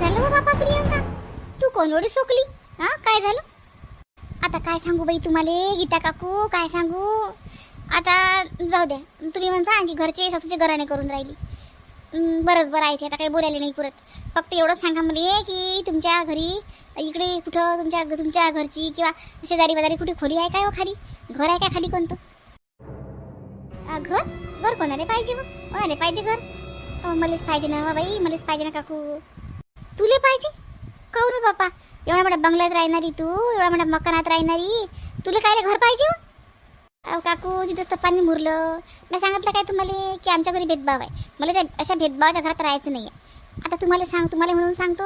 झालं हो बाबा प्रियंका? तू कोण एवढी सोकली? हा काय झालं? आता काय सांगू बाई तुम्हाला? गीता काकू काय सांगू? आता जाऊ द्या. तुम्ही म्हणता की घरचे सासूचे घराणे करून राहिली. बरंच बरं आहे ते आता काही बोलायला नाही पुरत. फक्त एवढं सांगा मला की तुमच्या घरी इकडे कुठं तुमच्या तुमच्या घरची किंवा शेजारी बाजारी कुठे खोली आहे काय हो खाली? घर आहे काय खाली कोणतं? घर? घर कोणाला पाहिजे मग? कोणाला पाहिजे घर? अ, मलाच पाहिजे ना हो बाई मलाच पाहिजे ना काकू. तुले पाहिजे? काहून बाप्पा? बापा एवढ्या मोठ्या बंगल्यात राहणारी तू एवढ्या मोठ्या मकानात राहणारी तुला काय घर पाहिजे हो? अहो काकू तिथंच तर पाणी मुरलं. मी सांगितलं काय तुम्हाला की आमच्या घरी भेदभाव आहे. मला त्या अशा भेदभावाच्या घरात राहायचं नाही आहे आता तुम्हाला सांग तुम्हाला म्हणून सांगतो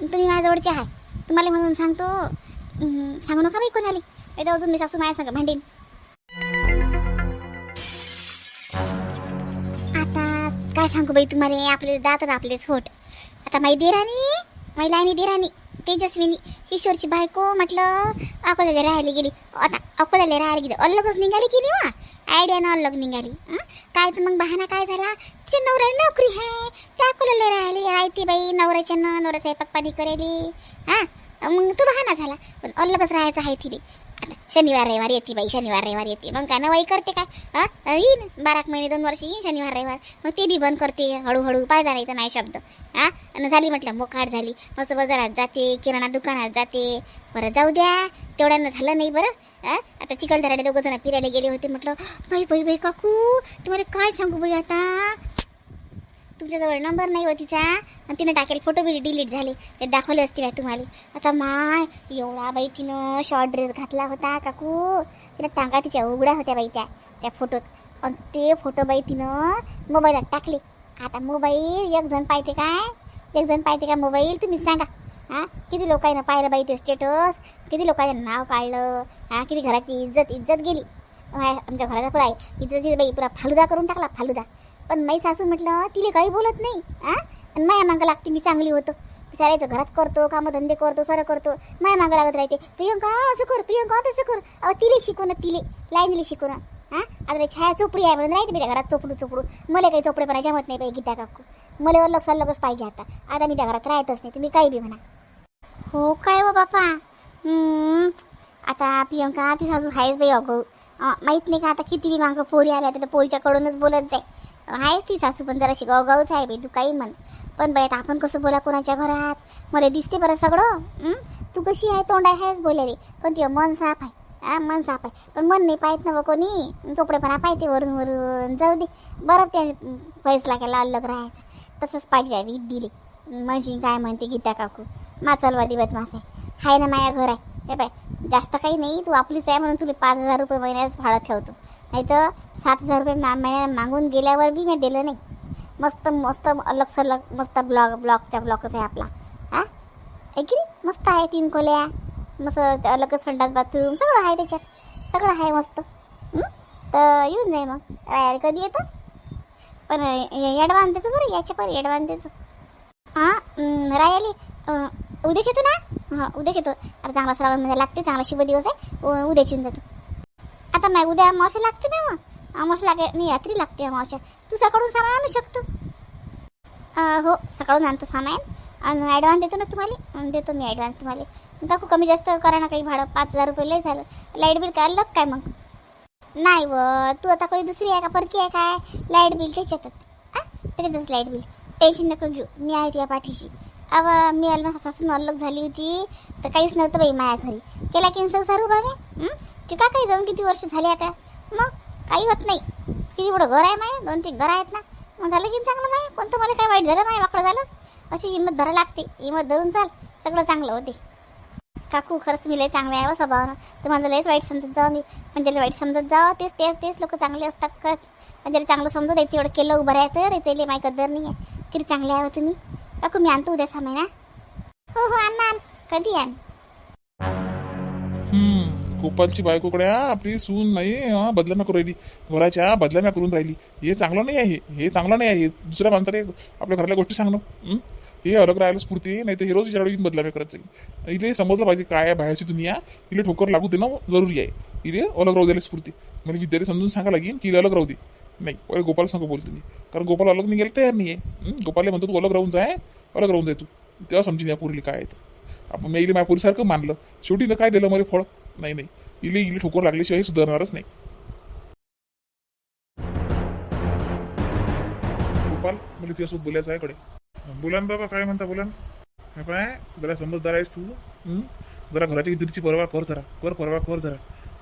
तुम्ही माझ्याजवळचे आहे. तुम्हाला म्हणून सांगतो सांगू नका बाई कोणाला. नाही तर अजून मी सासू माझ्या सांग भांडीन. आता काय सांगू बाई तुम्हाला? आपले जातात आपले स्फोट आता माई देराणी माई लाईनी देराणी तेजस्विनी किशोरची बायको म्हटलं अकोल्याला राहायला गेली. आता अकोल्याला राहायला गेली. अलगच निघाली की नाही वा आयडियानं अलग निघाली. काय तर मग बहाना काय झाला? तिच्या नवऱ्याला नोकरी आहे. त्या अकोल्याला राहिली राहते बाई नवऱ्याच्या न नवरा स्वयंपाक पाणी करेली. हां? मग तो बहाना झाला. पण अलगच राहायचं आहे तिने शनिवार रविवार येते बाई शनिवार रविवार येते. मग काय नवाई करते काय? हा येईन. बारा एक महिने दोन वर्ष येईन शनिवार रविवार. मग ते बी बंद करते. हळूहळू पाय नाही तर नाही शब्द. हा आणि झाली म्हटलं मोकाट झाली. मस्त बाजारात जाते किराणा दुकानात जाते. बरं जाऊ द्या. तेवढ्यानं झालं नाही बरं. आता चिखलदऱ्याने दोघं जण फिरायला गेले होते. म्हटलं बाई बाई बाई काकू तुम्हाला काय सांगू बाई आता? तुमच्याजवळ नंबर नाही हो तिचा आणि तिनं टाकेल फोटो बी डिलीट झाले. ते दाखवले असतील आहे तुम्हाला. आता माय एवढा बाई तिनं शॉर्ट ड्रेस घातला होता काकू. तिनं टांगा तिच्या उघड्या होत्या बाई त्या त्या फोटोत आणि ते फोटो बाई तिनं मोबाईलात टाकले. आता मोबाईल एक जण पाहते काय? एक जण पाहते का मोबाईल तुम्ही सांगा. हां? किती लोकांना पाहिलं बाई ते स्टेटस किती लोकांचं नाव काढलं? हां? किती घराची इज्जत इज्जत गेली? आमच्या घराचा पुरा आहे इज्जत बाई पुरा फालुदा करून टाकला फालुदा. पण माई सासू म्हटलं तिले काही बोलत नाही आ? आणि माया मागं लागते मी चांगली होतो. सारायचं घरात करतो कामधंदे करतो सरं करतो माया मागं लागत राहते. प्रियंका असं कर प्रियंका तसं कर अहो तिले शिकवणं तिले लाईनीले शिकवणं हा आता छाया चोपडी आहे म्हणून राहते मी त्या घरात चोपडू चोपडू. मला काही चोपडे पण जमत नाही पाहिजे गीता काकू. मला अलग सल्लगच पाहिजे आता. आता मी त्या घरात राहतच नाही तुम्ही काही बी म्हणा. हो काय व बापा? आता प्रियंका ती सासू आहेच बाई अगो. माहीत नाही का आता किती बी मागं पोरी आल्या तर पोरीच्याकडूनच बोलत जाय. आहेच ती सासू पण जराशी गावगावच आहे बाई तू काही म्हण. पण बाई आपण कसं बोला कोणाच्या घरात? मला दिसते बरं सगळं तू कशी आहे? तोंड आहेच रे पण तुझं मन साफ आहे. हा मन साफ आहे. पण मन नाही पाहत ना बा कोणी. चोपडेपणा पाहते वरून वरून. जाऊ दे. बरं ते फैसला केला अलग राहायचा. तसंच पाहिजे वीज दिली. म्हणजे काय म्हणते गीता काकू? माचलवादी बदमास आहे हाय ना माया घर आहे. हे बाय जास्त काही नाही तू आपलीच आहे म्हणून तुला पाच हजार रुपये महिन्याच भाडं ठेवतो. नाही तर सात हजार रुपये मा महिन्याला मागून गेल्यावर बी मी दिलं नाही. मस्त मस्त अलग सलग मस्त ब्लॉग ब्लॉकच्या ब्लॉकच आहे आपला. हा? आहे की नाही? मस्त आहे तीन खोल्या. मस्त अलगच संडास बाथरूम सगळं आहे त्याच्यात. सगळं आहे मस्त. तर येऊन जाय मग. राहायला कधी येतं? पण ॲडव्हान्स देतो बरं याच्या पण ॲडव्हान्स देतो. हां? रायाली उद्याच येतो ना? हां उद्याच येतो. अरे चांगला श्रावणमध्ये लागते चांगला शुभ दिवस आहे. उ- उद्याच येऊन जातो. आता मग उद्या अमावस्या लागते ना मग अमावस्या लागे नाही रात्री लागते मावशा. तू सकाळून सामान आणू शकतो. हो सकाळून आणतो सामान. आणि ॲडव्हान्स देतो ना तुम्हाला? देतो मी ॲडव्हान्स तुम्हाला. दाखवू कमी जास्त करा ना काही भाडं. पाच हजार रुपये लय झालं. लाइट बिल काय लग काय मग? नाही व तू आता कोणी दुसरी आहे का? परकी आहे काय? लाइट बिल त्याच्यातच हां त्याच्यातच लाइट बिल टेन्शन नको घेऊ. मी आहे तुझ्या पाठीशी. अव मी आल सासून अलग झाली होती. तर काहीच नव्हतं बाई माया घरी. केला की संसार उभा चिका काही जाऊन किती वर्ष झाले आता? मग काही होत नाही. किती मोठं घर आहे माया? दोन तीन घर आहेत ना. मग झालं की चांगलं माया? कोणतं मला काय वाईट झालं? माया वाकडं झालं? अशी हिंमत धरा लागते. हिंमत धरून चाल. सगळं चांगलं होते. काकू खरंच मी लय चांगले आहे व स्वभावानं. तर माझं लयच वाईट समजत जावं मी. पण ज्याला वाईट समजत जावं तेच तेच तेच लोक चांगले असतात खरंच. आणि ज्याला चांगलं समजत याचं एवढं केलं उभं राहायचं रे त्याला माही कदर नाही आहे किती चांगले आहे हो तुम्ही? काकू मी आणतो उद्या सामान हा हो हो आण ना आण कधी आण हम्म बायकोकडे हा, आपली सून नाही. हा, बदला करू राहिली. घराच्या बदला करून राहिली. हे चांगलं नाही आहे. हे चांगलं नाही आहे. दुसऱ्या माणसाने आपल्या घराला गोष्टी सांगणं. हं? हे अलग राहायला स्फूर्ती नाही तर हे रोज येऊन बदलावे करत जाईल. इले समजलं पाहिजे काय आहे बाहेरची दुनिया. इले ठोकर लागू देणं जरुरी आहे. इले अलग राहू द्यायला स्फूर्ती. म्हणजे विद्यार्थी समजून सांगा लागेल की इले अलग राहू दे. नाही पहिले गोपाल सांगू बोलते मी. कारण गोपाल अलग गेलं तयार नाही आहे गोपाल म्हणतो तू अलग राहून जाय अलग राहून जाय तू. तेव्हा समजून या पुरीला काय आहे आपण मी इले माझ्या पुरीसारखं मानलं. शेवटी ना काय दिलं मला फळ? नाही नाही. इले इले ठोकर लागल्याशिवाय सुधारणारच नाही. गोपाल मला तुझ्यासोबत बोलायचं आहे कडे बोला ना बाबा काय म्हणता बोला ना काय जरा समजदार आहेस तू. जरा घराच्या इतरची परवा कर जरा. कर परवा कर जरा.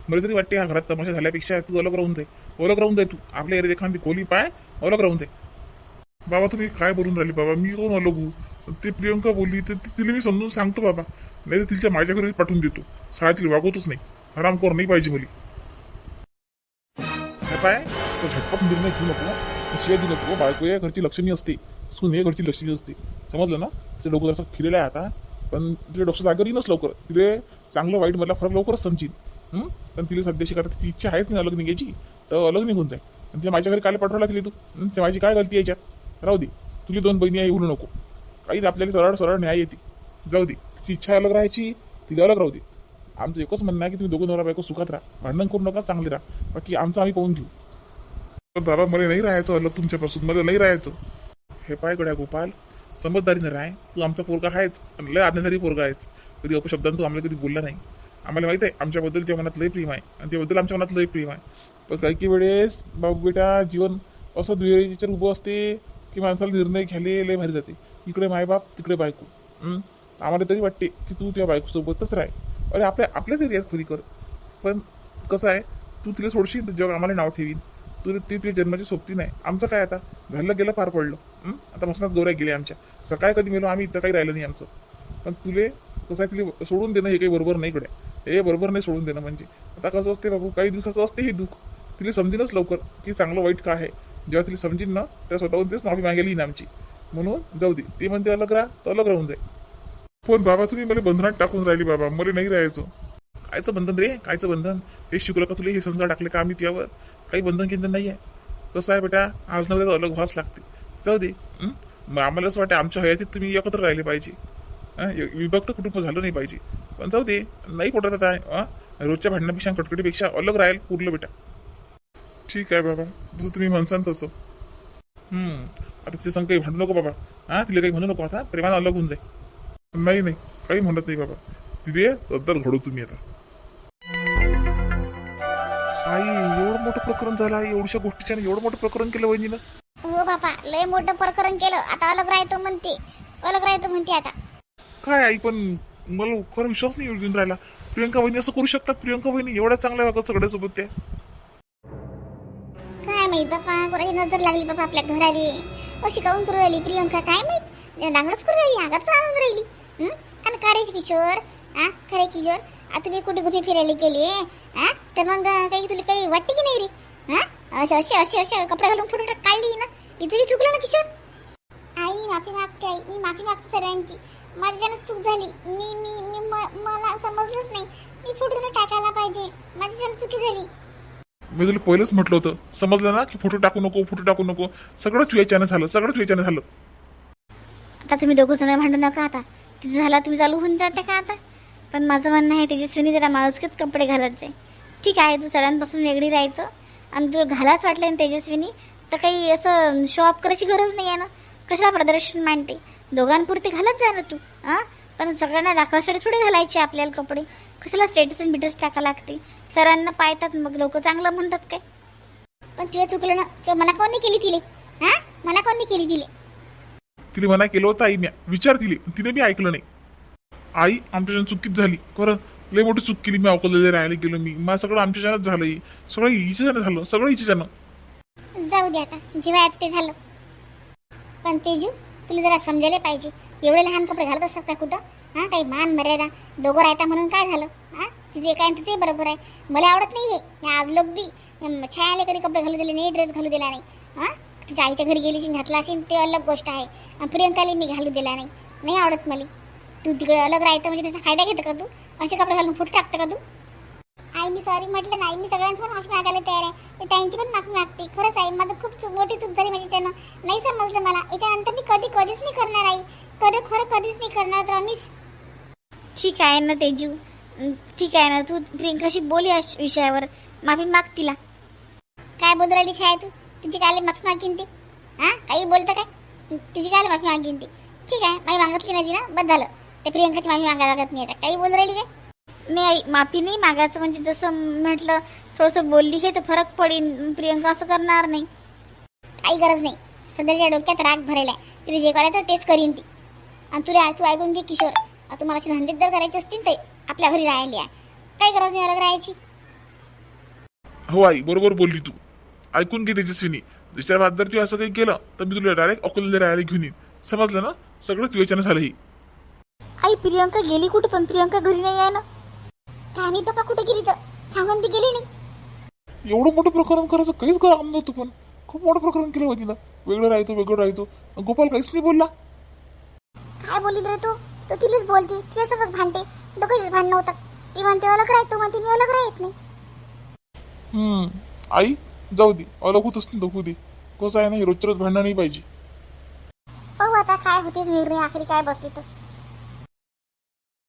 मला तरी वाटते हा घरात तमाशा झाल्यापेक्षा तू अलग राहून जाय. अलग राहून जाय तू. आपल्या एरियात एखादी कोली पाय अलग राहून जाय. बाबा तुम्ही काय बोलून राहिले? बाबा मी कोण अलग होऊ ते प्रियंका बोलली तर तिला मी समजून सांगतो बाबा. नाही तर तिच्या माझ्या घरी पाठवून देतो. शाळेतील तिला वागवतोच नाही. आराम कोर नाही पाहिजे मुली. काय पाय तो झटपट निर्णय घेऊ नको शिवाय देऊ नको हो. बायको या घरची लक्ष्मी असते. सून हे घरची लक्ष्मी असते. समजलं ना? तिचं डोकं जरासं फिरेलं आहे आता. पण तिला डॉक्टर जागेवर नस लवकर. तिथे चांगलं वाईट मला फरक लवकरच समजील. पण तिला सध्याशी करता तिची इच्छा आहेच नाही अलग निघायची. तर अलग निघून जाईल आणि तिला माझ्या घरी काल पाठवला तिला तू. ते माझी काय गलती आहे याच्यात? राहू दे. तुझी दोन बहिणी आहे बोलू नको. काही आपल्याला सरळ सरळ न्याय येते. जाऊ दे. तिची इच्छा अलग राहायची तिला अलग राहू दे. आमचं एकच म्हणणं आहे की तुम्ही दोघं नवरा बायको सुखात राहा. भांडण करू नका चांगले राहा. बाकी आमचं आम्ही पाहून घेऊ. पण बाबा मला नाही राहायचं अलग तुमच्यापासून. मला नाही राहायचं. हे पाय गड्या गोपाल. समजदारीनं राह. तू आमचा पोरगा आहेच. आणि लय आज्ञाधारी पोरगा आहेच कधी अपशब्दांत तू आम्हाला कधी बोलला नाही. आम्हाला माहीत आहे आमच्याबद्दलच्या मनात लय प्रेम आहे आणि त्याबद्दल आमच्या मनात लय प्रेम आहे. पण काही काही वेळेस बाबू बेटा जीवन असं दुहेरीच्या उभं असते की माणसाला निर्णय घ्यायला लय भारी जाते. इकडे मायबाप तिकडे बायको. आम्हाला तरी वाटते की तू त्या बायकोसोबतच राह. अरे आपल्या आपल्याच एरियात खोली कर. पण कसं आहे तू तिला सोडशील तर जग आम्हाला नाव ठेवीन तुला ती तुझ्या जन्माची सोबती नाही. आमचं काय आता? झालं गेलं पार पडलं. आता मसनात गोऱ्या गेल्या आमच्या. सकाळी कधी मेलो आम्ही इथं काही राहिलं नाही आमचं. पण तुले कसं आहे तिला सोडून देणं हे काही बरोबर नाही इकडे हे बरोबर नाही सोडून देणं म्हणजे. आता कसं असते बाबू काही दिवसाचं असते हे दुःख. तिला समजेनच लवकर की चांगलं वाईट काय आहे. जेव्हा तिला समजेन ना त्या स्वतःहून तेच माफी मागेल ना आमची. म्हणून जाऊ दे. ते म्हणते अलग राहा तर अलग राहून जाईल. पण बाबा तुम्ही मला बंधनात टाकून राहिली बाबा. मला नाही राहायचं. कायचं बंधन रे? कायचं बंधन? हे शिकलं का तुला? हे संस्कार टाकले का आम्ही त्यावर? काही बंधन किंधन नाही आहे कसं आहे बेटा आज नव्हतं अलग व्हास लागते. जाऊ दे. मग आम्हाला असं वाटतं आमच्या हयातीत तुम्ही एकत्र राहिले पाहिजे. विभक्त कुटुंब झालं नाही पाहिजे. पण जाऊ दे नाही पोटात आता आहे रोजच्या भांडणापेक्षा कटकटीपेक्षा अलग राहायला पुरलं बेटा. ठीक आहे बाबा जसं तुम्ही म्हणसान तसं. आता तिच्या संग काही भांडू नको बाबा. हा तिला काही म्हणू नको आता प्रेमानं अलग होऊन जाईल नाही नाही काही म्हणत नाही बाबा. तिथे रद्दल घडू तुम्ही आता. आई एवढं मोठं प्रकरण झालं आई एवढ्या गोष्टीच्या एवढं मोठं प्रकरण केलं वहिनीनं. हो बापा लय मोठं प्रकरण केलं. आता अलग राहतो म्हणते अलग राहतो म्हणते आता. काय आई पण मला खरं विश्वास नाही येऊन राहिला. प्रियंका वहिनी असं करू शकतात? प्रियंका वहिनी एवढ्या चांगल्या वागत सगळ्यासोबत त्या. काय माहीत बापा कोणाची नजर लागली बापा आपल्या घराली. अशी काऊन करू राहिली प्रियंका? काय माहीत? दांगडच करू राहिली आगाच आणून राहिली. आणि काढायची किशोर हा खरे किशोर? आता मी कुठे कुठे फिरायला गेले हा तर मग काही तुला काही वाटते की नाही रे? हा? असे असे असे असे कपडे घालून फोटो काढली ना. तिचं बी चुकलं ना किशोर? आई मी माफी मागते आई. मी माफी मागते सर्वांची माझ्याच्यानं चूक झाली. मी मी मी मला समजलंच नाही. मी फोटो टाकायला पाहिजे. माझ्याच्यानं चुकी झाली. मी तुला पहिलंच म्हटलं होतं. समजलं ना की फोटो टाकू नको फोटो टाकू नको. सगळं तुझ्याच्यानं झालं सगळं तुझ्याच्यानं झालं. आता तुम्ही दोघं जण भांडू नका आता. तिचं झाला तुम्ही चालू होऊन जाते का आता? पण माझं म्हणणं आहे तेजस्वीनी जरा माणुसकीत कपडे घालत जाय. ठीक आहे तू सगळ्यांपासून वेगळी राहायचं आणि तुला घालाच वाटलं ना तेजस्विनी? तर काही असं शॉप करायची गरज नाही आहे ना? कशाला प्रदर्शन मांडते? दोघांपुरते घालत जा ना तू हां? पण सगळ्यांना दाखवायसाठी थोडे घालायचे आपल्याला कपडे. कशाला स्टेटस आणि बिटस टाका लागते? सर्वांना पाहतात मग लोक चांगलं म्हणतात काय? पण तुझं चुकलं ना किंवा मना कोणी केली तिले? हां? मना कोणी केली तिले? तिने मना केलं होतं आई म्या विचार दिली तिने बी ऐकलं नाही. आई आमच्याच्यानं चुकीच झाली. खरं लय मोठी चूक केली मी अकोल्याला राहायला गेलो मी. मला सगळं आमच्याच्यानंच झालं. सगळं हिच्याच्यानं झालं सगळं हिच्याच्यानं जाऊ दे आता जेव्हा ते झालं. पण तेजू तुला जरा समजायला पाहिजे. एवढे लहान कपडे घालत असतात का कुठं? हां काही मान मर्यादा. दोघं राहता म्हणून काय झालं? हां तिचे काय तिचे बरोबर आहे. मला आवडत नाही आहे आज लोक बी अं, छायाला कधी कपडे घालू दिले नाही ड्रेस घालू दिला नाही. हां तिच्या आईच्या घरी गेली असेल, घातला असेल ते अलग गोष्ट आहे. प्रियंकाला मी घालू दिला नाही. नाही आवडत मला. तू तिकडे अलग राहतं म्हणजे त्याचा फायदा घेतं का तू? असे कपडे घालून फुट टाकतं का तू? आई मी सॉरी म्हटलं नाही मी सगळ्यांचं पण माफी मागायला तयार आहे. त्यांची पण माफी मागते. खरंच आई माझं खूप चूक मोठी चूक झाली माझ्याच्यानं नाही समजलं मला. याच्यानंतर मी कधी कधीच नाही करणार आई. खरं खरं कधीच नाही करणार प्रॉमिस ठीक आहे ना तेजू. अं, ठीक आहे ना तू प्रियंकाशी बोल या विषयावर. माफी माग तिला. काय बोलू राहिली छाया तू? तिची काय माफी मागीन ती? हां? काही बोलतं काय? तिची काय माफी मागीन ती? ठीक आहे माही मागितली ती ना? बस झालं. ते प्रियंकाची माफी मागायला लागत नाही आता. काही बोल राहिली काय? नाही आई माफी नाही मागायचं. म्हणजे जसं म्हटलं थोडंसं बोलली हे तर फरक पडेल. प्रियंका असं करणार नाही. काही गरज नाही. सध्याच्या डोक्यात राग भरेला आहे. तिने जे करायचं तेच करीन ती. आणि तुला तू ऐकून घे किशोर. आता तुम्हाला असे धंदे जर करायचे असतील तर आपल्या घरी राहिली आहे. काही गरज नाही अलग राहायची. हो आई बरोबर बोलली तू. ऐकून घे तेजस्विनी. दुसऱ्या बाद जर तू असं काही केलं तर मी तुला डायरेक्ट अकोला राहायला घेऊन येईन. समजलं ना? सगळं तुझ्याच्यानं झालं ही आई प्रियंका गेली कुठे? पण प्रियंका घरी नाही आहे ना? काय मी कुठे गेली तर? सांगून ती गेली नाही. एवढं मोठं प्रकरण करायचं काहीच काम नव्हतं पण. खूप मोठं प्रकरण केलं ना वेगळं राहतो वेगळं राहतो. गोपाल काहीच नाही बोलला. काय बोलली रे तू? तू तिलाच बोलते. तिला सगळंच भांडते. दोघंच भांडणं होतात. ती म्हणते अलग राहतो. म्हणते मी अलग राहत नाही. हम्म. आई जाऊ दे. अलग होत असतील तर होऊ दे. कसं आहे ना हे रोजच्या रोज भांडणं नाही पाहिजे. पाहू आता काय होते निर्णय आखरी काय बसते तर.